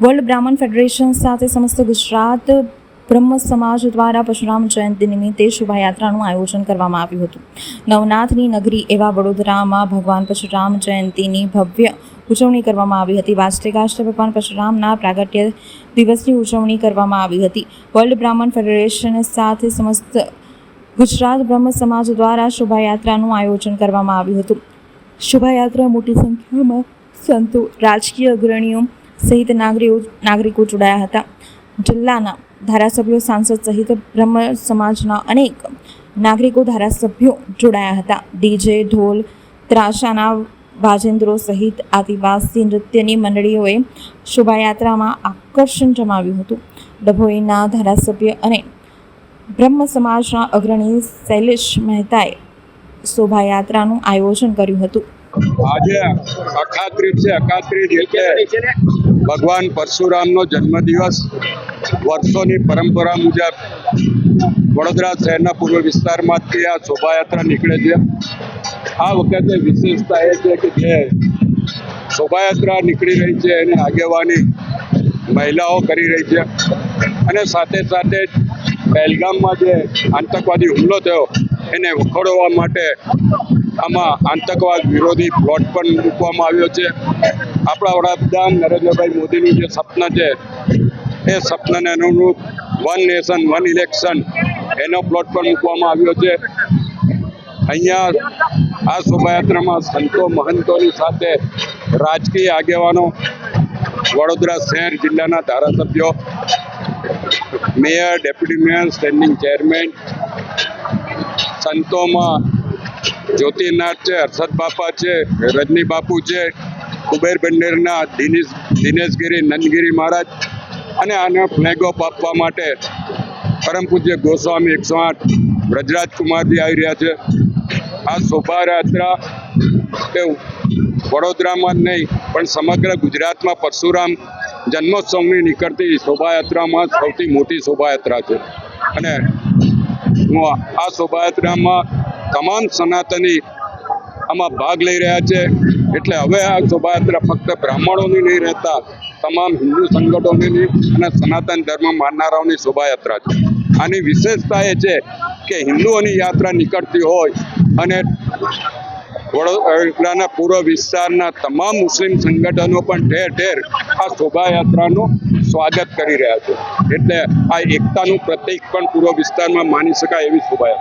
World બ્રાહ્મણ federation સાથે સમસ્ત ગુજરાત બ્રહ્મ સમાજ દ્વારા પરશુરામ જયંતિ નિમિત્તે શોભાયાત્રાનું આયોજન કરવામાં આવ્યું હતું. નવનાથની નગરી એવા વડોદરામાં ભગવાન પરશુરામ જયંતિની ભવ્ય ઉજવણી કરવામાં આવી હતી. વાજતે ભગવાન પરશુરામના પ્રાગટ્ય દિવસની ઉજવણી કરવામાં આવી હતી. વર્લ્ડ બ્રાહ્મણ ફેડરેશન સાથે સમસ્ત ગુજરાત બ્રહ્મ સમાજ દ્વારા શોભાયાત્રાનું આયોજન કરવામાં આવ્યું હતું. શોભાયાત્રા મોટી સંખ્યામાં સંતો, રાજકીય અગ્રણીઓ સહિત નાગરિકો નાગરિકો જોડાયા હતા. જિલ્લાના ધારાસભ્યો, સાંસદ સહિત બ્રહ્મ સમાજના અનેક નાગરિકો ધારાસભ્યો જોડાયા હતા. ડીજે ઢોલ, ત્રાસાના વાજેન્દ્રો સહિત આદિવાસી નૃત્યની મંડળીઓએ શોભાયાત્રામાં આકર્ષણ જમાવ્યું હતું. ડભોઈના ધારાસભ્ય અને બ્રહ્મ સમાજના અગ્રણી શૈલેષ મહેતાએ શોભાયાત્રાનું આયોજન કર્યું હતું. આજે અખાત્રીજ છે, અખાત્રીજ એટલે ભગવાન પરશુરામનો જન્મદિવસ. વર્ષોની પરંપરા મુજબ વડોદરા શહેરના પૂર્વ વિસ્તારમાંથી આ શોભાયાત્રા નીકળે છે. આ વખતે વિશેષતા એ છે કે જે શોભાયાત્રા નીકળી રહી છે એની આગેવાની મહિલાઓ કરી રહી છે. અને સાથે સાથે પહેલગામમાં જે આતંકવાદી હુમલો થયો, એને વખોડવા માટે આમાં આતંકવાદ વિરોધી પ્લોટ પણ મૂકવામાં આવ્યો છે. આપણા વડાપ્રધાન નરેન્દ્રભાઈ મોદીનું જે સપન છે, એ સપનાને અનુરૂપ વન નેશન વન ઇલેક્શન એનો પ્લોટ પણ મૂકવામાં આવ્યો છે. અહીંયા આ શોભાયાત્રામાં સંતો મહંતોની સાથે રાજકીય આગેવાનો વડોદરા શહેર જિલ્લાના ધારાસભ્યો mayor, deputy mayor, standing chairman, સંતોમાં Jyotinath છે, હર્ષદ બાપા છે, રજની બાપુ છે, કુબેર બંડેરના દિનેશ, દિનેશગીરી, નંદગીરી મહારાજ અને આને ફ્લેગ ઓફ આપવા માટે પરમ પૂજ્ય ગોસ્વામી એકસો આઠ વ્રજરાજ કુમારજી આવી રહ્યા છે. આ શોભાયાત્રા એ વડોદરામાં જ નહીં, પણ સમગ્ર ગુજરાતમાં પરશુરામ જન્મોત્સવની નીકળતી શોભાયાત્રામાં સૌથી મોટી શોભાયાત્રા છે. અને હું આ શોભાયાત્રામાં તમામ સનાતની આમાં ભાગ લઈ રહ્યા છે. એટલે હવે આ શોભાયાત્રા ફક્ત બ્રાહ્મણોની નહીં રહેતા, તમામ હિન્દુ સંગઠનોની અને સનાતન ધર્મ માનનારાઓની શોભાયાત્રા છે. આની વિશેષતા એ છે કે હિન્દુઓની યાત્રા નીકળતી હોય અને વડોદરાના પૂર્વ વિસ્તારના તમામ મુસ્લિમ સંગઠનો પણ ઠેર ઠેર આ શોભાયાત્રાનું સ્વાગત કરી રહ્યા છે. એટલે આ એકતાનું પ્રતીક પણ પૂર્વ વિસ્તારમાં માની શકાય એવી શોભાયાત્રા.